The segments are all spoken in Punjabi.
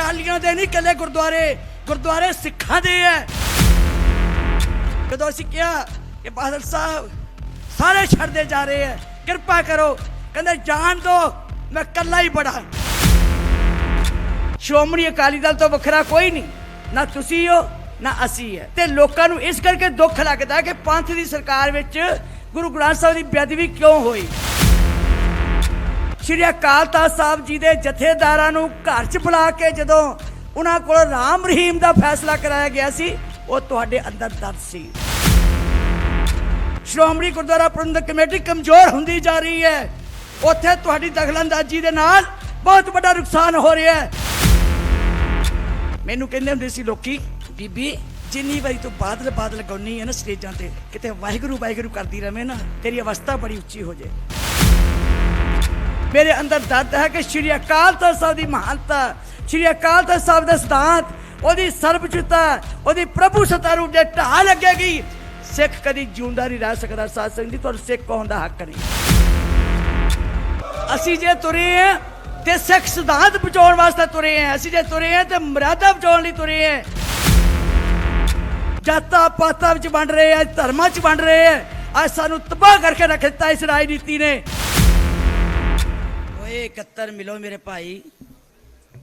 ਅਕਾਲੀਆਂ ਦੇ ਨਹੀਂ ਕੱਲੇ ਗੁਰਦੁਆਰੇ ਗੁਰਦੁਆਰੇ ਸਿੱਖਾਂ ਦੇ ਐ। ਜਦੋਂ ਅਸੀਂ ਕਿਹਾ ਕਿ ਬਾਦਲ ਸਾਹਿਬ ਸਾਰੇ ਛੱਡਦੇ ਜਾ ਰਹੇ ਐ, ਕਿਰਪਾ ਕਰੋ, ਕਹਿੰਦੇ ਜਾਣ ਦੋ, ਮੈਂ ਕੱਲਾ ਹੀ ਬੜਾ। ਸ਼੍ਰੋਮਣੀ ਅਕਾਲੀ ਦਲ ਤੋਂ ਵੱਖਰਾ ਕੋਈ ਨਹੀਂ, ਨਾ ਤੁਸੀਂ ਹੋ, ਨਾ ਅਸੀਂ ਹੈ ਤੇ ਲੋਕਾਂ ਨੂੰ ਇਸ ਕਰਕੇ ਦੁੱਖ ਲੱਗਦਾ ਕਿ ਪੰਥ ਦੀ ਸਰਕਾਰ ਵਿੱਚ ਗੁਰੂ ਗ੍ਰੰਥ ਸਾਹਿਬ ਦੀ ਬੇਅਦਬੀ ਕਿਉਂ ਹੋਈ? ਸ਼੍ਰੀ ਅਕਾਲ ਤਖਤ ਸਾਹਿਬ ਜੀ ਦੇ ਜਥੇਦਾਰਾਂ ਨੂੰ ਘਰ 'ਚ ਬੁਲਾ ਕੇ ਜਦੋਂ ਉਹਨਾਂ ਕੋਲ ਰਾਮ ਰਹੀਮ ਦਾ ਫੈਸਲਾ ਕਰਾਇਆ ਗਿਆ ਸੀ, ਉਹ ਤੁਹਾਡੇ ਅੰਦਰ ਦਰਦ ਸੀ। ਸ਼੍ਰੋਮਣੀ ਗੁਰਦੁਆਰਾ ਪ੍ਰਬੰਧਕ ਕਮੇਟੀ ਕਮਜ਼ੋਰ ਹੁੰਦੀ ਜਾ ਰਹੀ ਹੈ। ਉੱਥੇ ਤੁਹਾਡੀ ਦਖਲਅੰਦਾਜ਼ੀ ਦੇ ਨਾਲ ਬਹੁਤ ਵੱਡਾ ਨੁਕਸਾਨ ਹੋ ਰਿਹਾ ਹੈ। ਮੈਨੂੰ ਕਹਿੰਦੇ ਹੁੰਦੇ ਸੀ ਲੋਕੀ, ਬੀਬੀ, ਜਿੰਨੀ ਵਾਰੀ ਤੂੰ ਬਾਦਲ ਬਾਦਲ ਗਾਉਣੀ ਹੈ ਨਾ ਸਟੇਜਾਂ ਤੇ, ਕਿਤੇ ਵਾਹਿਗੁਰੂ ਵਾਹਿਗੁਰੂ ਕਰਦੀ ਰਵੇਂ ਨਾ, ਤੇਰੀ ਅਵਸਥਾ ਬੜੀ ਉੱਚੀ ਹੋ ਜਾਏ। ਮੇਰੇ ਅੰਦਰ ਦਰਦ ਹੈ ਕਿ ਸ਼੍ਰੀ ਅਕਾਲ ਤਖਤ ਸਾਹਿਬ ਦੀ ਮਹਾਨਤਾ, ਸ਼੍ਰੀ ਅਕਾਲ ਤਖਤ ਸਾਹਿਬ ਦਾ ਸਿਧਾਂਤ, ਉਹਦੀ ਸਰਬਜੁਤਾ ਉਹਦੀ ਪ੍ਰਭੂ ਸਤਾ ਨੂੰ ਜੇ ਢਾਹ ਲੱਗੇਗੀ। ਸਿੱਖ ਕਦੀ ਜਿਉਂਦਾ ਨਹੀਂ ਰਹਿ ਸਕਦਾ ਸਾਧ ਸੰਗਤ ਜੀ ਤੁਹਾਨੂੰ ਸਿੱਖ ਕੌਣ ਦਾ ਹੱਕ ਨਹੀਂ। ਅਸੀਂ ਜੇ ਤੁਰੇ ਆ ਤੇ ਸਿੱਖ ਸਿਧਾਂਤ ਬਚਾਉਣ ਵਾਸਤੇ ਤੁਰੇ ਆ ਅਸੀਂ ਜੇ ਤੁਰੇ ਆ ਤੇ ਮਰਿਆਦਾ ਬਚਾਉਣ ਲਈ ਤੁਰੇ ਆ ਜਾਤਾਂ ਪਾਤਾਂ ਵਿੱਚ ਵੰਡ ਰਹੇ ਆ ਧਰਮਾਂ 'ਚ ਵੰਡ ਰਹੇ ਆ ਅੱਜ ਸਾਨੂੰ ਤਬਾਹ ਕਰਕੇ ਰੱਖ ਦਿੱਤਾ ਇਸ ਰਾਜਨੀਤੀ ਨੇ। ਓਏ 71 ਮਿਲੋ ਮੇਰੇ ਭਾਈ।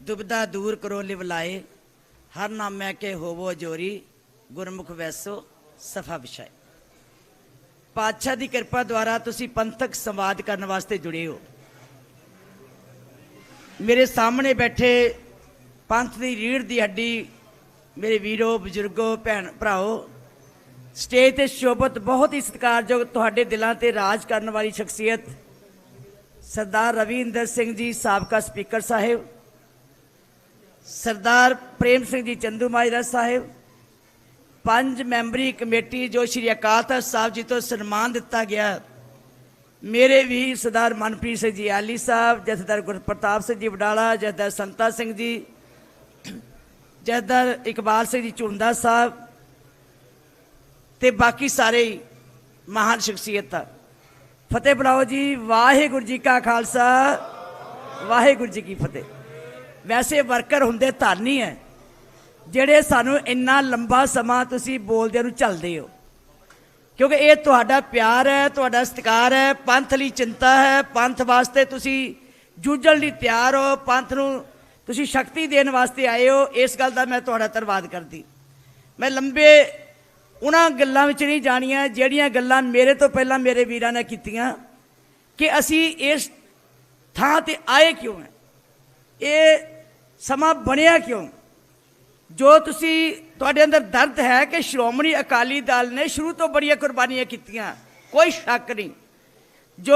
ਦੁਬਦਾ ਦੂਰ ਕਰੋ ਲਿਵ ਲਾਏ ਹਰ ਨਾਮੈ ਕੇ ਹੋਵੋ ਜੋਰੀ ਗੁਰਮੁਖ ਵੈਸੋ ਸਫਾ ਵਿਸ਼ਾਏ ਪਾਤਸ਼ਾਹ ਦੀ ਕਿਰਪਾ ਦੁਆਰਾ ਤੁਸੀਂ ਪੰਥਕ ਸੰਵਾਦ ਕਰਨ ਵਾਸਤੇ ਜੁੜੇ ਹੋ। ਮੇਰੇ ਸਾਹਮਣੇ ਬੈਠੇ ਪੰਥ ਦੀ ਰੀੜ ਦੀ ਹੱਡੀ ਮੇਰੇ ਵੀਰੋ, ਬਜ਼ੁਰਗੋ, ਭੈਣ, ਭਰਾਓ, ਸਟੇਜ ਤੇ ਸ਼ੋਭਤ ਬਹੁਤ ਹੀ ਸਤਿਕਾਰਯੋਗ ਤੁਹਾਡੇ ਦਿਲਾਂ ਤੇ ਰਾਜ ਕਰਨ ਵਾਲੀ ਸ਼ਖਸੀਅਤ ਸਰਦਾਰ ਰਵਿੰਦਰ ਸਿੰਘ ਜੀ ਸਾਬਕਾ ਸਪੀਕਰ ਸਾਹਿਬ, ਸਰਦਾਰ ਪ੍ਰੇਮ ਸਿੰਘ ਜੀ ਚੰਦੂ ਮਾਜਰਾ ਸਾਹਿਬ, ਪੰਜ ਮੈਂਬਰੀ ਕਮੇਟੀ ਜੋ ਸ਼੍ਰੀ ਅਕਾਲ ਤਖਤ ਸਾਹਿਬ ਜੀ ਤੋਂ ਸਨਮਾਨ ਦਿੱਤਾ ਗਿਆ। ਮੇਰੇ ਵੀ ਸਰਦਾਰ ਮਨਪ੍ਰੀਤ ਸਿੰਘ ਜੀ ਆਲੀ ਸਾਹਿਬ, ਜਥੇਦਾਰ ਗੁਰਪ੍ਰਤਾਪ ਸਿੰਘ ਜੀ ਵਡਾਲਾ, ਜਥੇਦਾਰ ਸੰਤਾ ਸਿੰਘ ਜੀ, ਜਥੇਦਾਰ ਇਕਬਾਲ ਸਿੰਘ ਜੀ ਝੁੰਦਾ ਸਾਹਿਬ ਤੇ ਬਾਕੀ ਸਾਰੇ ਮਹਾਨ ਸ਼ਖਸੀਅਤਾਂ। ਫਤਿਹ ਬੁਲਾਓ ਜੀ, ਵਾਹਿਗੁਰੂ ਜੀ ਕਾ ਖਾਲਸਾ, ਵਾਹਿਗੁਰੂ ਜੀ ਕੀ ਫਤਿਹ। ਵੈਸੇ ਵਰਕਰ ਹੁੰਦੇ ਧਾਰਨੀ ਹੈ ਜਿਹੜੇ ਸਾਨੂੰ ਇੰਨਾ ਲੰਬਾ ਸਮਾਂ ਤੁਸੀਂ ਬੋਲਦਿਆਂ ਨੂੰ ਚੱਲਦੇ ਹੋ। ਕਿਉਂਕਿ ਇਹ ਤੁਹਾਡਾ ਪਿਆਰ ਹੈ ਤੁਹਾਡਾ ਸਤਿਕਾਰ ਹੈ ਪੰਥ ਲਈ ਚਿੰਤਾ ਹੈ, ਪੰਥ ਵਾਸਤੇ ਤੁਸੀਂ ਜੂਝਣ ਲਈ ਤਿਆਰ ਹੋ, ਪੰਥ ਨੂੰ ਤੁਸੀਂ ਸ਼ਕਤੀ ਦੇਣ ਵਾਸਤੇ ਆਏ ਹੋ, ਇਸ ਗੱਲ ਦਾ ਮੈਂ ਤੁਹਾਡਾ ਧੰਨਵਾਦ ਕਰਦੀ। ਮੈਂ ਲੰਬੇ ਉਹਨਾਂ ਗੱਲਾਂ ਵਿੱਚ ਨਹੀਂ ਜਾਣੀਆਂ, ਜਿਹੜੀਆਂ ਗੱਲਾਂ ਮੇਰੇ ਤੋਂ ਪਹਿਲਾਂ ਮੇਰੇ ਵੀਰਾਂ ਨੇ ਕੀਤੀਆਂ, ਕਿ ਅਸੀਂ ਇਸ ਥਾਂ ਤੇ ਆਏ ਕਿਉਂ ਹੈ? ਇਹ ਸਮਾਂ ਬਣਿਆ ਕਿਉਂ? ਜੋ ਤੁਸੀਂ ਤੁਹਾਡੇ ਅੰਦਰ ਦਰਦ ਹੈ ਕਿ ਸ਼੍ਰੋਮਣੀ ਅਕਾਲੀ ਦਲ ਨੇ ਸ਼ੁਰੂ ਤੋਂ ਬੜੀਆਂ ਕੁਰਬਾਨੀਆਂ ਕੀਤੀਆਂ, ਕੋਈ ਸ਼ੱਕ ਨਹੀਂ। ਜੋ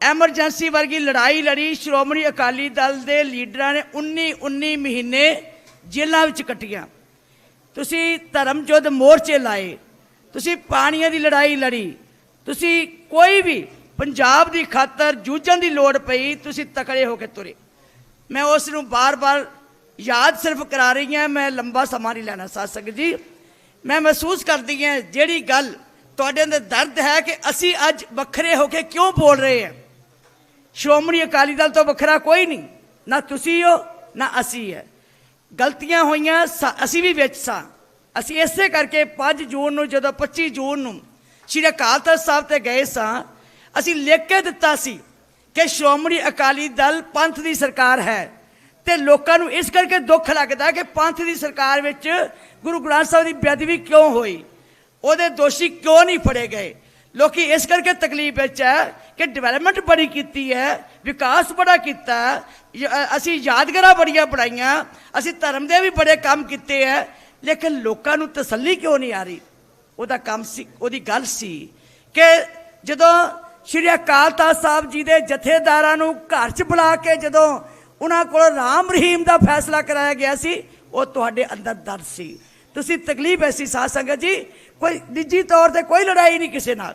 ਐਮਰਜੈਂਸੀ ਵਰਗੀ ਲੜਾਈ ਲੜੀ ਸ਼੍ਰੋਮਣੀ ਅਕਾਲੀ ਦਲ ਦੇ ਲੀਡਰਾਂ ਨੇ 19 19 ਮਹੀਨੇ ਜੇਲ੍ਹਾਂ ਵਿੱਚ ਕੱਟੀਆਂ। ਤੁਸੀਂ ਧਰਮ ਯੁੱਧ ਮੋਰਚੇ ਲਾਏ, ਤੁਸੀਂ ਪਾਣੀਆਂ ਦੀ ਲੜਾਈ ਲੜੀ, ਤੁਸੀਂ ਕੋਈ ਵੀ ਪੰਜਾਬ ਦੀ ਖਾਤਰ ਜੂਝਣ ਦੀ ਲੋੜ ਪਈ, ਤੁਸੀਂ ਤਕੜੇ ਹੋ ਕੇ ਤੁਰੇ। ਮੈਂ ਉਸ ਨੂੰ ਬਾਰ-ਬਾਰ ਯਾਦ ਸਿਰਫ ਕਰਾ ਰਹੀ ਹਾਂ, ਮੈਂ ਲੰਬਾ ਸਮਾਂ ਨਹੀਂ ਲੈਣਾ ਸਾਧ ਸੰਗਤ ਜੀ। ਮੈਂ ਮਹਿਸੂਸ ਕਰਦੀ ਹਾਂ ਜਿਹੜੀ ਗੱਲ ਤੁਹਾਡੇ ਅੰਦਰ ਦਰਦ ਹੈ ਕਿ ਅਸੀਂ ਅੱਜ ਵੱਖਰੇ ਹੋ ਕੇ ਕਿਉਂ ਬੋਲ ਰਹੇ ਹਾਂ। ਸ਼੍ਰੋਮਣੀ ਅਕਾਲੀ ਦਲ ਤੋਂ ਵੱਖਰਾ ਕੋਈ ਨਹੀਂ, ਨਾ ਤੁਸੀਂ ਹੋ, ਨਾ ਅਸੀਂ ਹੈ। ਗਲਤੀਆਂ ਹੋਈਆਂ ਸਾ- ਅਸੀਂ ਵੀ ਵਿੱਚ ਸਾਂ। ਅਸੀਂ ਇਸੇ ਕਰਕੇ 5 ਜੂਨ ਨੂੰ ਜਦੋਂ 25 ਜੂਨ ਨੂੰ ਸ਼੍ਰੀ ਅਕਾਲ ਤਖਤ ਸਾਹਿਬ ਤੇ ਗਏ ਸਾਂ, ਅਸੀਂ ਲਿਖ ਕੇ ਦਿੱਤਾ ਸੀ ਕਿ ਸ਼੍ਰੋਮਣੀ ਅਕਾਲੀ ਦਲ ਪੰਥ ਦੀ ਸਰਕਾਰ ਹੈ ਤੇ ਲੋਕਾਂ ਨੂੰ ਇਸ ਕਰਕੇ ਦੁੱਖ ਲੱਗਦਾ ਕਿ ਪੰਥ ਦੀ ਸਰਕਾਰ ਵਿੱਚ ਗੁਰੂ ਗ੍ਰੰਥ ਸਾਹਿਬ ਦੀ ਬੇਅਦਬੀ ਕਿਉਂ ਹੋਈ? ਉਹਦੇ ਦੋਸ਼ੀ ਕਿਉਂ ਨਹੀਂ ਫੜੇ ਗਏ? ਲੋਕੀ ਇਸ ਕਰਕੇ ਤਕਲੀਫ ਵਿੱਚ ਹੈ ਕਿ ਡਿਵੈਲਪਮੈਂਟ ਬੜੀ ਕੀਤੀ ਹੈ, ਵਿਕਾਸ ਬੜਾ ਕੀਤਾ ਅਸੀਂ ਯਾਦਗਾਰਾਂ ਬੜੀਆਂ ਬਣਾਈਆਂ, ਅਸੀਂ ਧਰਮ ਦੇ ਵੀ ਬੜੇ ਕੰਮ ਕੀਤੇ ਹੈ, ਲੇਕਿਨ ਲੋਕਾਂ ਨੂੰ ਤਸੱਲੀ ਕਿਉਂ ਨਹੀਂ ਆ ਰਹੀ? ਉਹਦਾ ਕੰਮ ਸੀ, ਉਹਦੀ ਗੱਲ ਸੀ ਕਿ ਜਦੋਂ ਸ਼੍ਰੀ ਅਕਾਲ ਤਖਤ ਸਾਹਿਬ ਜੀ ਦੇ ਜਥੇਦਾਰਾਂ ਨੂੰ ਘਰ 'ਚ ਬੁਲਾ ਕੇ ਜਦੋਂ ਉਹਨਾਂ ਕੋਲ ਰਾਮ ਰਹੀਮ ਦਾ ਫੈਸਲਾ ਕਰਾਇਆ ਗਿਆ ਸੀ, ਉਹ ਤੁਹਾਡੇ ਅੰਦਰ ਦਰਦ ਸੀ। ਤੁਸੀਂ ਤਕਲੀਫ ਐਸੀ ਸਾਧ ਸੰਗਤ ਜੀ, ਕੋਈ ਨਿੱਜੀ ਤੌਰ ਤੇ ਕੋਈ ਲੜਾਈ ਨਹੀਂ ਕਿਸੇ ਨਾਲ।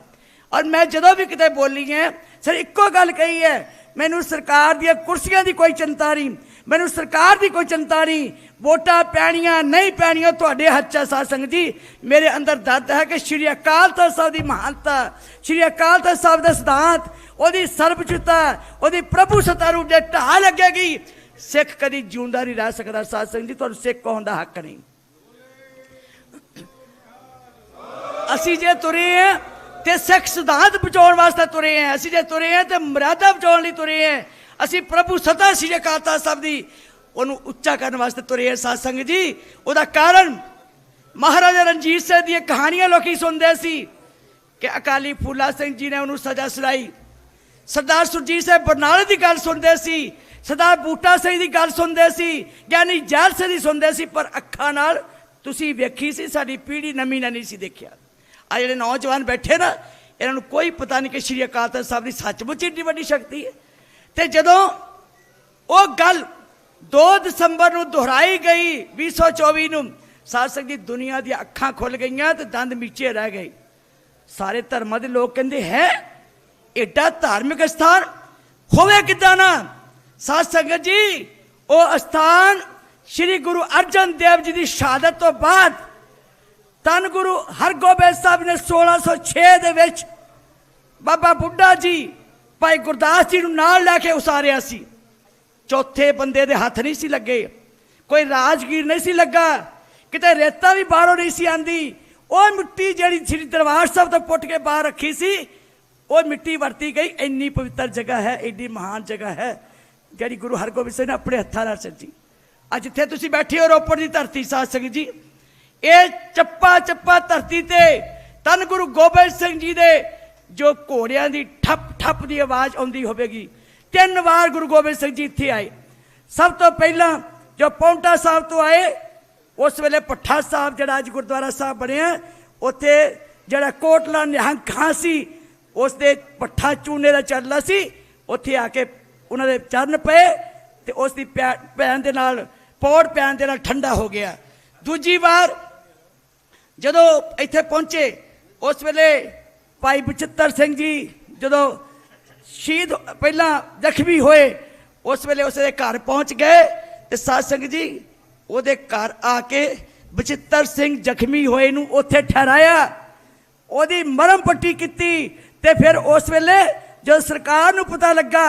ਔਰ ਮੈਂ ਜਦੋਂ ਵੀ ਕਿਤੇ ਬੋਲੀ ਹੈ ਸਰ ਇੱਕੋ ਗੱਲ ਕਹੀ ਹੈ ਮੈਨੂੰ ਸਰਕਾਰ ਦੀਆਂ ਕੁਰਸੀਆਂ ਦੀ ਕੋਈ ਚਿੰਤਾ ਨਹੀਂ, ਮੈਨੂੰ ਸਰਕਾਰ ਦੀ ਕੋਈ ਚਿੰਤਾ ਨਹੀਂ, ਵੋਟਾਂ ਪੈਣੀਆਂ, ਨਹੀਂ ਪੈਣੀਆਂ, ਤੁਹਾਡੇ ਹੱਥ 'ਚ ਹੈ ਸਾਧ ਸੰਗਤ ਜੀ। ਮੇਰੇ ਅੰਦਰ ਦਰਦ ਹੈ ਕਿ ਸ਼੍ਰੀ ਅਕਾਲ ਤਖਤ ਸਾਹਿਬ ਦੀ ਮਹਾਨਤਾ, ਸ਼੍ਰੀ ਅਕਾਲ ਤਖਤ ਸਾਹਿਬ ਦਾ ਸਿਧਾਂਤ, ਉਹਦੀ ਸਰਬਜੁਤਾ ਉਹਦੀ ਪ੍ਰਭੂ ਸਤਾ ਨੂੰ ਜੇ ਢਾਹ ਲੱਗੇਗੀ। ਸਿੱਖ ਕਦੀ ਜਿਉਂਦਾ ਨਹੀਂ ਰਹਿ ਸਕਦਾ ਸਾਧ ਸੰਗਤ ਜੀ, ਤੁਹਾਨੂੰ ਸਿੱਖ ਹੋਣ ਦਾ ਹੱਕ ਨਹੀਂ। ਅਸੀਂ ਜੇ ਤੁਰੇ ਆ ਤੇ ਸਿੱਖ ਸਿਧਾਂਤ ਬਚਾਉਣ ਵਾਸਤੇ ਤੁਰੇ ਆ। ਅਸੀਂ ਜੇ ਤੁਰੇ ਆ ਤੇ ਮਰਿਆਦਾ ਬਚਾਉਣ ਲਈ ਤੁਰੇ ਆ। ਅਸੀਂ ਪ੍ਰਭੂ ਸਦਾ ਸ੍ਰੀ ਅਕਾਲ ਤਖਤ ਸਾਹਿਬ ਦੀ ਉਹਨੂੰ ਉੱਚਾ ਕਰਨ ਵਾਸਤੇ ਤੁਰੇ ਆ ਸਾਧ ਸੰਗਤ ਜੀ। ਉਹਦਾ ਕਾਰਨ ਮਹਾਰਾਜਾ ਰਣਜੀਤ ਸਿੰਘ ਦੀਆਂ ਕਹਾਣੀਆਂ ਲੋਕੀ ਸੁਣਦੇ ਸੀ ਕਿ ਅਕਾਲੀ ਫੂਲਾ ਸਿੰਘ ਜੀ ਨੇ ਉਹਨੂੰ ਸਜ਼ਾ ਸੁਣਾਈ। ਸਰਦਾਰ ਸੁਰਜੀਤ ਸਿੰਘ ਬਰਨਾਲੇ ਦੀ ਗੱਲ ਸੁਣਦੇ ਸੀ। ਸਰਦਾਰ ਬੂਟਾ ਸਿੰਘ ਦੀ ਗੱਲ ਸੁਣਦੇ ਸੀ। ਗਿਆਨੀ ਜੈਲ ਸਿੰਘ ਦੀ ਸੁਣਦੇ ਸੀ। ਪਰ ਅੱਖਾਂ ਨਾਲ ਤੁਸੀਂ ਵੇਖੀ ਸੀ, ਸਾਡੀ ਪੀੜ੍ਹੀ ਨਵੀਂ ਨਾ ਨਹੀਂ ਸੀ ਦੇਖਿਆ। ਆ ਜਿਹੜੇ ਨੌਜਵਾਨ ਬੈਠੇ ਨਾ, ਇਹਨਾਂ ਨੂੰ ਕੋਈ ਪਤਾ ਨਹੀਂ ਕਿ ਸ਼੍ਰੀ ਅਕਾਲ ਤਖਤ ਸਾਹਿਬ ਦੀ ਸੱਚਮੁੱਚ ਏਡੀ ਵੱਡੀ ਸ਼ਕਤੀ ਹੈ। ਤੇ ਜਦੋਂ ਉਹ ਗੱਲ 2 ਦਸੰਬਰ ਨੂੰ ਦੁਹਰਾਈ ਗਈ 2024 ਨੂੰ, ਸਾਧ ਸੰਗਤ ਦੀ ਦੁਨੀਆ ਦੀਆਂ ਅੱਖਾਂ ਖੁੱਲ ਗਈਆਂ ਤੇ ਦੰਦ ਮੀਚੇ ਰਹਿ ਗਏ। ਸਾਰੇ ਧਰਮਾਂ ਦੇ ਲੋਕ ਕਹਿੰਦੇ ਹੈ, ਏਡਾ ਧਾਰਮਿਕ ਸਥਾਨ ਹੋਵੇ ਕਿਦਾਂ ਨਾ? ਸਾਧ ਸੰਗਤ ਜੀ, ਉਹ ਸਥਾਨ ਸ੍ਰੀ ਗੁਰੂ ਅਰਜਨ ਦੇਵ ਜੀ ਦੀ ਸ਼ਹਾਦਤ ਤੋਂ ਬਾਅਦ ਤਨ ਗੁਰੂ ਹਰਗੋਬਿੰਦ ਸਾਹਿਬ ਨੇ 1606 ਦੇ ਵਿੱਚ ਬਾਬਾ ਬੁੱਢਾ ਜੀ, ਭਾਈ ਗੁਰਦਾਸ ਜੀ ਨੂੰ ਨਾਲ ਲੈ ਕੇ ਉਸਾਰਿਆ ਸੀ। ਚੌਥੇ ਬੰਦੇ ਦੇ ਹੱਥ ਨਹੀਂ ਸੀ ਲੱਗੇ। ਕੋਈ ਰਾਜਗੀਰ ਨਹੀਂ ਸੀ ਲੱਗਾ। ਕਿਤੇ ਰੇਤਾ ਵੀ ਬਾਹਰੋਂ ਨਹੀਂ ਸੀ ਆਂਦੀ। ਉਹ ਮਿੱਟੀ ਜਿਹੜੀ ਸ੍ਰੀ ਦਰਬਾਰ ਸਾਹਿਬ ਤੋਂ ਪੁੱਟ ਕੇ ਬਾਹਰ ਰੱਖੀ ਸੀ, ਉਹ ਮਿੱਟੀ ਵਰਤੀ ਗਈ। ਇੰਨੀ ਪਵਿੱਤਰ ਜਗ੍ਹਾ ਹੈ, ਇੰਨੀ ਮਹਾਨ ਜਗ੍ਹਾ ਹੈ, ਜਿਹੜੀ ਗੁਰੂ ਹਰਗੋਬਿੰਦ ਸਿੰਘ ਨੇ ਆਪਣੇ ਹੱਥਾਂ ਨਾਲ ਸੱਜੀ। ਅੱਜ ਜਿੱਥੇ ਤੁਸੀਂ ਬੈਠੇ ਹੋ ਰੋਪੜ ਦੀ ਧਰਤੀ ਸਾਧ ਸੰਗਤ ਜੀ। ਇਹ ਚੱਪਾ ਚੱਪਾ ਧਰਤੀ ਤੇ ਤਨ ਗੁਰੂ ਗੋਬਿੰਦ ਸਿੰਘ ਜੀ ਦੇ ਜੋ ਘੋੜਿਆਂ ਦੀ ਠੱਪ ਠੱਪ ਦੀ ਆਵਾਜ਼ ਆਉਂਦੀ ਹੋਵੇਗੀ। ਤਿੰਨ ਵਾਰ ਗੁਰੂ ਗੋਬਿੰਦ ਸਿੰਘ ਜੀ ਇੱਥੇ ਆਏ। ਸਭ ਤੋਂ ਪਹਿਲਾਂ ਜੋ ਪੌਂਟਾ ਸਾਹਿਬ ਤੋਂ ਆਏ, ਉਸ ਵੇਲੇ ਪੱਠਾ ਸਾਹਿਬ ਜਿਹੜਾ ਅੱਜ ਗੁਰਦੁਆਰਾ ਸਾਹਿਬ ਬਣਿਆ, ਉੱਥੇ ਜਿਹੜਾ ਕੋਟਲਾ ਨਿਹੰਗ ਖਾਂ ਸੀ, ਉਸ ਦੇ ਪੱਠਾ ਚੂਨੇ ਦਾ ਚੱਲਦਾ ਸੀ, ਉੱਥੇ ਆ ਕੇ ਉਹਨਾਂ ਦੇ ਚਰਨ ਪਏ ਤੇ ਉਸ ਦੀ ਪੈ- ਪੈਣ ਦੇ ਨਾਲ, ਪੌੜ ਪੈਣ ਦੇ ਨਾਲ ਠੰਡਾ ਹੋ ਗਿਆ। ਦੂਜੀ ਵਾਰ ਜਦੋਂ ਇੱਥੇ ਪਹੁੰਚੇ, ਉਸ ਵੇਲੇ ਭਾਈ ਬਚਿੱਤਰ ਸਿੰਘ ਜੀ ਜਦੋਂ ਸ਼ਹੀਦ ਪਹਿਲਾਂ ਜ਼ਖਮੀ ਹੋਏ, ਉਸ ਵੇਲੇ ਉਸਦੇ ਘਰ ਪਹੁੰਚ ਗਏ ਤੇ ਸਾਧ ਸੰਗਤ ਜੀ ਉਹਦੇ ਘਰ ਆ ਕੇ ਬਚਿੱਤਰ ਸਿੰਘ ਜ਼ਖਮੀ ਹੋਏ ਨੂੰ ਉੱਥੇ ਠਹਿਰਾਇਆ, ਉਹਦੀ ਮਰਮ ਪੱਟੀ ਕੀਤੀ ਤੇ ਫਿਰ ਉਸ ਵੇਲੇ ਜਦੋਂ ਸਰਕਾਰ ਨੂੰ ਪਤਾ ਲੱਗਾ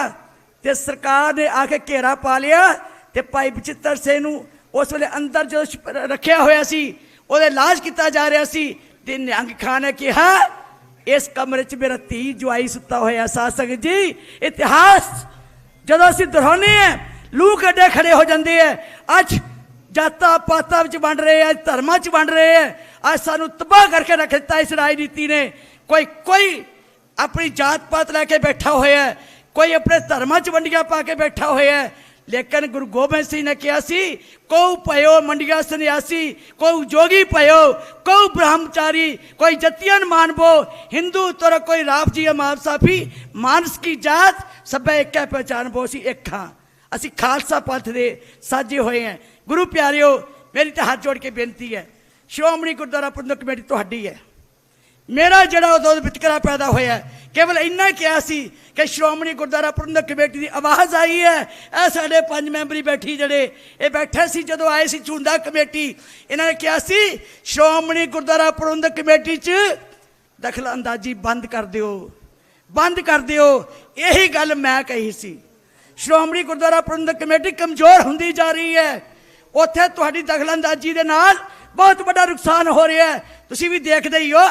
ਤੇ ਸਰਕਾਰ ਨੇ ਆ ਕੇ ਘੇਰਾ ਪਾ ਲਿਆ ਤੇ ਭਾਈ ਬਚਿੱਤਰ ਸਿੰਘ ਨੂੰ ਉਸ ਵੇਲੇ ਅੰਦਰ ਜਦੋਂ ਰੱਖਿਆ ਹੋਇਆ ਸੀ ਉਹਦੇ ਇਲਾਜ ਕੀਤਾ ਜਾ ਰਿਹਾ ਸੀ। ਤੇ ਨਿਹੰਗ ਖਾਨ ਨੇ ਕਿਹਾ, ਇਸ ਕਮਰੇ 'ਚ ਮੇਰਾ ਧੀ ਜਵਾਈ ਸੁੱਤਾ ਹੋਇਆ ਸਾਧ ਜੀ, ਇਤਿਹਾਸ, ਜਦੋਂ ਅਸੀਂ ਦੁਹਰਾਉਂਦੇ ਆ ਲੂ ਅੱਡੇ ਖੜੇ ਹੋ ਜਾਂਦੇ ਆ ਅੱਜ ਜਾਤਾਂ ਪਾਤਾਂ ਵਿੱਚ ਵੰਡ ਰਹੇ ਆ ਧਰਮਾਂ 'ਚ ਵੰਡ ਰਹੇ ਆ ਅੱਜ ਸਾਨੂੰ ਤਬਾਹ ਕਰਕੇ ਰੱਖ ਦਿੱਤਾ ਇਸ ਰਾਜਨੀਤੀ ਨੇ। ਕੋਈ ਕੋਈ ਆਪਣੀ ਜਾਤ ਪਾਤ ਲੈ ਕੇ ਬੈਠਾ ਹੋਇਆ ਕੋਈ ਆਪਣੇ ਧਰਮਾਂ 'ਚ ਵੰਡੀਆਂ ਪਾ ਕੇ ਬੈਠਾ ਹੋਇਆ ਹੈ ਲੇਕਿਨ ਗੁਰੂ ਗੋਬਿੰਦ ਸਿੰਘ ਨੇ ਕਿਹਾ ਸੀ ਕੋ ਭਇਓ ਮੰਡੀਆਂ ਸੰਨਿਆਸੀ ਕੋ ਜੋਗੀ ਭਇਓ ਕੋ ਬ੍ਰਹਮਚਾਰੀ, ਕੋਈ ਜਤਿयन ਮਾਨਬੋ ਹਿੰਦੂ ਤੁਰ ਕੋਈ ਰਾਪ ਜੀ ਮਾਪ ਸਾਫੀ ਮਾਨਸ ਕੀ ਜਾਤ, ਸਭੇ ਇੱਕੈ ਪਹਿਚਾਨਬੋ ਸੀ ਇੱਕ ਹਾਂ। ਅਸੀਂ ਖਾਲਸਾ ਪੰਥ ਦੇ ਸਾਜੇ ਹੋਏ ਹਾਂ। ਗੁਰੂ ਪਿਆਰਿਓ, ਮੇਰੀ ਤਾਂ ਹੱਥ ਜੋੜ ਕੇ ਬੇਨਤੀ ਹੈ, ਸ਼੍ਰੋਮਣੀ ਗੁਰਦੁਆਰਾ ਪ੍ਰਬੰਧਕ ਕਮੇਟੀ ਤੁਹਾਡੀ ਹੈ। ਮੇਰਾ ਜਿਹੜਾ ਉਦੋਂ ਵਿਤਕਰਾ ਪੈਦਾ ਹੋਇਆ ਕੇਵਲ ਇੰਨਾ ਹੀ ਕਿਹਾ ਸੀ ਕਿ ਸ਼੍ਰੋਮਣੀ ਗੁਰਦੁਆਰਾ ਪ੍ਰਬੰਧਕ ਕਮੇਟੀ ਦੀ ਆਵਾਜ਼ ਆਈ ਹੈ। ਇਹ ਸਾਡੇ ਪੰਜ ਮੈਂਬਰੀ ਬੈਠੀ ਜਿਹੜੇ, ਇਹ ਬੈਠੇ ਸੀ, ਜਦੋਂ ਆਏ ਸੀ ਚੁੰਦਾ ਕਮੇਟੀ, ਇਹਨਾਂ ਨੇ ਕਿਹਾ ਸੀ, ਸ਼੍ਰੋਮਣੀ ਗੁਰਦੁਆਰਾ ਪ੍ਰਬੰਧਕ ਕਮੇਟੀ 'ਚ ਦਖਲ ਅੰਦਾਜ਼ੀ ਬੰਦ ਕਰ ਦਿਓ। ਬੰਦ ਕਰ ਦਿਓ। ਇਹੀ ਗੱਲ ਮੈਂ ਕਹੀ ਸੀ। ਸ਼੍ਰੋਮਣੀ ਗੁਰਦੁਆਰਾ ਪ੍ਰਬੰਧਕ ਕਮੇਟੀ ਕਮਜ਼ੋਰ ਹੁੰਦੀ ਜਾ ਰਹੀ ਹੈ। ਉੱਥੇ ਤੁਹਾਡੀ ਦਖਲਅੰਦਾਜ਼ੀ ਦੇ ਨਾਲ ਬਹੁਤ ਵੱਡਾ ਨੁਕਸਾਨ ਹੋ ਰਿਹਾ ਹੈ। ਤੁਸੀਂ ਵੀ ਦੇਖਦੇ ਹੀ ਹੋ।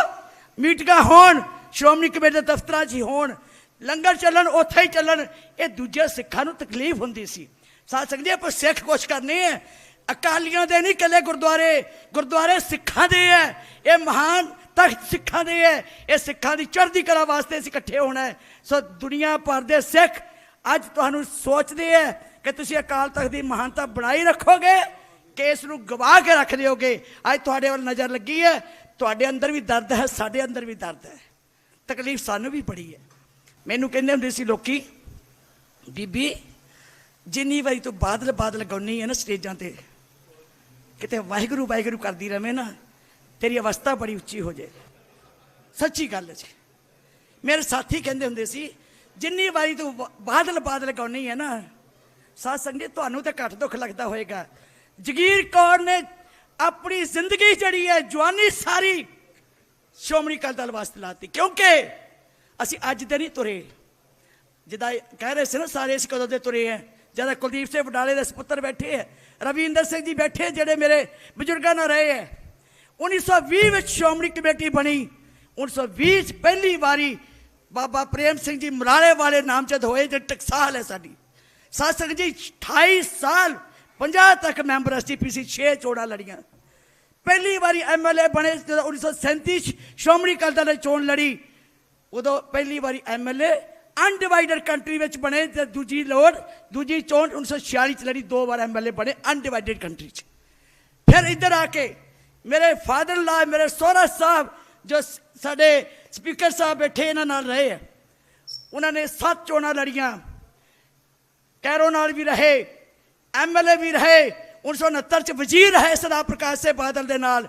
ਮੀਟਿੰਗਾਂ ਹੋਣ, ਸ਼੍ਰੋਮਣੀ ਕਮੇਟੀ ਦੇ ਦਫ਼ਤਰਾਂ 'ਚ ਹੀ ਹੋਣ, ਲੰਗਰ ਚੱਲਣ, ਉੱਥੇ ਹੀ ਚੱਲਣ, ਇਹ ਦੂਜੇ ਸਿੱਖਾਂ ਨੂੰ ਤਕਲੀਫ ਹੁੰਦੀ ਸੀ। ਸਾਧ ਸੰਗਤ ਜੀ, ਆਪਾਂ ਸਿੱਖ ਕੁਛ ਕਰਨੀ ਹੈ। ਅਕਾਲੀਆਂ ਦੇ ਨਹੀਂ ਕੱਲੇ ਗੁਰਦੁਆਰੇ ਗੁਰਦੁਆਰੇ ਸਿੱਖਾਂ ਦੇ ਹੈ। ਇਹ ਮਹਾਨ ਤਖਤ ਸਿੱਖਾਂ ਦੇ ਹੈ। ਇਹ ਸਿੱਖਾਂ ਦੀ ਚੜ੍ਹਦੀ ਕਲਾ ਵਾਸਤੇ ਅਸੀਂ ਇਕੱਠੇ ਹੋਣਾ ਹੈ। ਸੋ ਦੁਨੀਆ ਭਰ ਦੇ ਸਿੱਖ ਅੱਜ ਤੁਹਾਨੂੰ ਸੋਚਦੇ ਹੈ ਕਿ ਤੁਸੀਂ ਅਕਾਲ ਤਖਤ ਦੀ ਮਹਾਨਤਾ ਬਣਾਈ ਰੱਖੋਗੇ ਕਿ ਇਸ ਨੂੰ ਗਵਾ ਕੇ ਰੱਖ ਦਿਓਗੇ। ਅੱਜ ਤੁਹਾਡੇ ਵੱਲ ਨਜ਼ਰ ਲੱਗੀ ਹੈ। ਤੁਹਾਡੇ ਅੰਦਰ ਵੀ ਦਰਦ ਹੈ, ਸਾਡੇ ਅੰਦਰ ਵੀ ਦਰਦ ਹੈ। ਤਕਲੀਫ ਸਾਨੂੰ ਵੀ ਬੜੀ ਹੈ। ਮੈਨੂੰ ਕਹਿੰਦੇ ਹੁੰਦੇ ਸੀ ਲੋਕੀ, ਬੀਬੀ, ਜਿੰਨੀ ਵਾਰੀ ਤੂੰ ਬਾਦਲ ਬਾਦਲ ਗਾਉਣੀ ਹੈ ਨਾ ਸਟੇਜਾਂ ਤੇ, ਕਿਤੇ ਵਾਹਿਗੁਰੂ ਵਾਹਿਗੁਰੂ ਕਰਦੀ ਰਵੇਂ ਨਾ, ਤੇਰੀ ਅਵਸਥਾ ਬੜੀ ਉੱਚੀ ਹੋ ਜਾਏ। ਸੱਚੀ ਗੱਲ ਹੈ ਜੀ। ਮੇਰੇ ਸਾਥੀ ਕਹਿੰਦੇ ਹੁੰਦੇ ਸੀ, ਜਿੰਨੀ ਵਾਰੀ ਤੂੰ ਬਾਦਲ ਬਾਦਲ ਗਾਉਣੀ ਹੈ ਨਾ, ਸਾਧ ਸੰਗਤ, ਤੁਹਾਨੂੰ ਤਾਂ ਘੱਟ ਦੁੱਖ ਲੱਗਦਾ ਹੋਏਗਾ। ਜਗੀਰ ਕੌਰ ਨੇ ਆਪਣੀ ਜ਼ਿੰਦਗੀ ਜਿਹੜੀ ਹੈ, ਜਵਾਨੀ ਸਾਰੀ ਸ਼੍ਰੋਮਣੀ ਅਕਾਲੀ ਦਲ ਵਾਸਤੇ ਲਾਤੀ। ਕਿਉਂਕਿ ਅਸੀਂ ਅੱਜ ਦੇ ਨਹੀਂ ਤੁਰੇ। ਜਿੱਦਾਂ ਕਹਿ ਰਹੇ ਸੀ ਨਾ ਸਾਰੇ, ਅਸੀਂ ਕਦੋਂ ਦੇ ਤੁਰੇ ਆ ਜ਼ਿਆਦਾ ਕੁਲਦੀਪ ਸਿੰਘ ਵਡਾਲੇ ਦੇ ਸੁਪੁੱਤਰ ਬੈਠੇ ਹੈ, ਰਵਿੰਦਰ ਸਿੰਘ ਜੀ ਬੈਠੇ ਜਿਹੜੇ ਮੇਰੇ ਬਜ਼ੁਰਗਾਂ ਨਾਲ ਰਹੇ ਹੈ। 1920 ਵਿੱਚ ਸ਼੍ਰੋਮਣੀ ਕਮੇਟੀ ਬਣੀ। 1920 ਚ ਪਹਿਲੀ ਵਾਰੀ ਬਾਬਾ ਪ੍ਰੇਮ ਸਿੰਘ ਜੀ ਮਰਾਲੇ ਵਾਲੇ ਨਾਮਜ਼ਦ ਹੋਏ ਜੇ ਟਕਸਾਲ ਹੈ ਸਾਡੀ। ਸਾਧ ਸੰਗਤ ਜੀ 28 ਸਾਲ 50 ਤੱਕ ਮੈਂਬਰ ਐਸਟੀਪੀਸੀ 6 ਚੋਣਾਂ ਲੜੀਆਂ। ਪਹਿਲੀ ਵਾਰੀ ਐਮਐਲਏ ਬਣੇ ਜਦੋਂ 1937 ਚ ਸ਼੍ਰੋਮਣੀ ਅਕਾਲੀ ਦਲ ਨੇ ਚੋਣ ਲੜੀ। ਉਦੋਂ ਪਹਿਲੀ ਵਾਰੀ ਐਮਐਲਏ ਅਨਡਿਵਾਈਡਡ ਕੰਟਰੀ ਵਿੱਚ ਬਣੇ ਤੇ ਦੂਜੀ ਲੋੜ, ਦੂਜੀ ਚੋਣ 1946 ਚ ਲੜੀ, ਦੋ ਵਾਰ ਐਮਐਲਏ ਬਣੇ ਅਨਡਿਵਾਈਡਡ ਕੰਟਰੀ ਚ। ਫਿਰ ਇੱਧਰ ਆ ਕੇ ਮੇਰੇ ਫਾਦਰ ਲਾ ਮੇਰੇ ਸੋਹਰਾ ਸਾਹਿਬ ਜੋ ਸਾਡੇ ਸਪੀਕਰ ਸਾਹਿਬ ਬੈਠੇ ਇਹਨਾਂ ਨਾਲ ਰਹੇ ਆ। ਉਹਨਾਂ ਨੇ ਸੱਤ ਚੋਣਾਂ ਲੜੀਆਂ। ਕੈਰੋ ਨਾਲ ਵੀ ਰਹੇ ਐਮਐਲਏ ਵੀ ਰਹੇ 1969 ਚ ਵਜ਼ੀਰ ਰਹੇ ਸਰਦਾਰ ਪ੍ਰਕਾਸ਼ ਸਿੰਘ ਬਾਦਲ ਦੇ ਨਾਲ।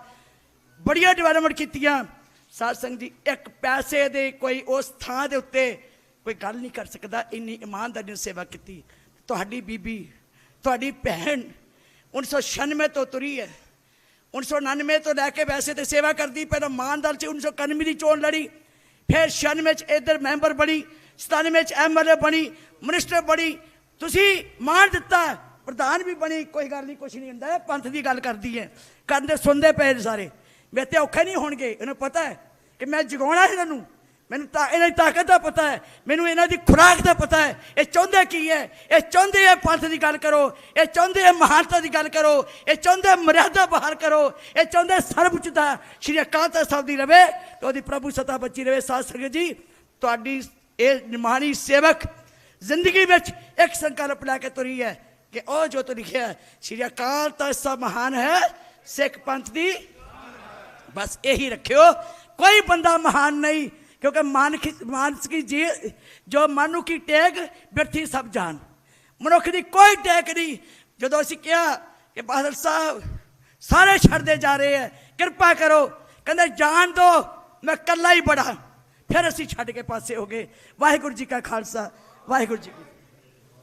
ਬੜੀਆਂ ਡਿਵੈਲਪਮੈਂਟ ਕੀਤੀਆਂ। ਸਾਧ ਸੰਗਤ ਜੀ, ਇੱਕ ਪੈਸੇ ਦੇ ਕੋਈ ਉਸ ਥਾਂ ਦੇ ਉੱਤੇ ਕੋਈ ਗੱਲ ਨਹੀਂ ਕਰ ਸਕਦਾ। ਇੰਨੀ ਇਮਾਨਦਾਰੀ ਨਾਲ ਸੇਵਾ ਕੀਤੀ। ਤੁਹਾਡੀ ਬੀਬੀ, ਤੁਹਾਡੀ ਭੈਣ 1996 ਤੋਂ ਤੁਰੀ ਹੈ। 1999 ਤੋਂ ਲੈ ਕੇ ਵੈਸੇ ਤੇ ਸੇਵਾ ਕਰਦੀ, ਪਹਿਲਾਂ ਮਾਨਦਾਰ ਚ 1991 ਦੀ ਚੋਣ ਲੜੀ। ਫਿਰ 96 ਚ ਇਧਰ ਮੈਂਬਰ ਬਣੀ 97 ਚ ਐਮਐਲਏ ਬਣੀ, ਮਿਨਿਸਟਰ ਬਣੀ। ਤੁਸੀਂ ਮਾਨ ਦਿੱਤਾ। ਪ੍ਰਧਾਨ ਵੀ ਬਣੀ, ਕੋਈ ਗੱਲ ਨਹੀਂ, ਕੁਛ ਨਹੀਂ ਹੁੰਦਾ। ਪੰਥ ਦੀ ਗੱਲ ਕਰਦੀ ਹੈ। ਕੰਦੇ ਸੁਣਦੇ ਪਏ ਨੇ ਸਾਰੇ। ਮੇਰੇ ਤੇ ਔਖੇ ਨਹੀਂ ਹੋਣਗੇ। ਇਹਨੂੰ ਪਤਾ ਹੈ ਕਿ ਮੈਂ ਜਗਾਉਣਾ ਇਹਨਾਂ ਨੂੰ। ਮੈਨੂੰ ਤਾਂ, ਇਹਨਾਂ ਦੀ ਤਾਕਤ ਦਾ ਪਤਾ ਹੈ। ਮੈਨੂੰ ਇਹਨਾਂ ਦੀ ਖੁਰਾਕ ਦਾ ਪਤਾ ਹੈ। ਇਹ ਚਾਹੁੰਦੇ ਕੀ ਹੈ? ਇਹ ਚਾਹੁੰਦੇ ਹੈ ਪੰਥ ਦੀ ਗੱਲ ਕਰੋ। ਇਹ ਚਾਹੁੰਦੇ ਹੈ ਮਹਾਨਤਾ ਦੀ ਗੱਲ ਕਰੋ। ਇਹ ਚਾਹੁੰਦੇ ਮਰਿਆਦਾ ਬਹਾਲ ਕਰੋ। ਇਹ ਚਾਹੁੰਦੇ ਸਰਬਉੱਚਤਾ ਸ਼੍ਰੀ ਅਕਾਲ ਤਖਤ ਸਾਹਿਬ ਦੀ ਰਵੇ ਤੇ ਉਹਦੀ ਪ੍ਰਭੂ ਸਤਾ ਬੱਚੀ ਰਵੇ। ਸਾਧ ਸੰਗਤ ਜੀ, ਤੁਹਾਡੀ ਇਹ ਨਿਮਾਣੀ ਸੇਵਕ ਜ਼ਿੰਦਗੀ ਵਿੱਚ ਇੱਕ ਸੰਕਲਪ ਲੈ ਕੇ ਤੁਰੀ ਹੈ। ਕਿ ਉਹ ਜੋ ਤੂੰ ਲਿਖਿਆ ਸ਼੍ਰੀ ਅਕਾਲ ਤਖਤ ਸਾਹਿਬ ਮਹਾਨ ਹੈ, ਸਿੱਖ ਪੰਥ ਦੀ। ਬਸ ਇਹੀ ਰੱਖਿਓ। ਕੋਈ ਬੰਦਾ ਮਹਾਨ ਨਹੀਂ, ਕਿਉਂਕਿ ਮਨ ਕੀ ਮਾਨਸ ਕੀ ਜੀ ਜੋ ਮਨੁ ਕੀ ਟੇਕ ਬਿਰਥੀ ਸਭ ਜਾਣ। ਮਨੁੱਖ ਦੀ ਕੋਈ ਟੇਕ ਨਹੀਂ। ਜਦੋਂ ਅਸੀਂ ਕਿਹਾ ਕਿ ਬਾਦਲ ਸਾਹਿਬ ਸਾਰੇ ਛੱਡਦੇ ਜਾ ਰਹੇ ਹੈ, ਕਿਰਪਾ ਕਰੋ। ਕਹਿੰਦੇ, ਜਾਣ ਦੋ, ਮੈਂ ਇਕੱਲਾ ਹੀ ਬੜਾ। ਫਿਰ ਅਸੀਂ ਛੱਡ ਕੇ ਪਾਸੇ ਹੋ ਗਏ। ਵਾਹਿਗੁਰੂ ਜੀ ਕਾ ਖਾਲਸਾ, ਵਾਹਿਗੁਰੂ ਜੀ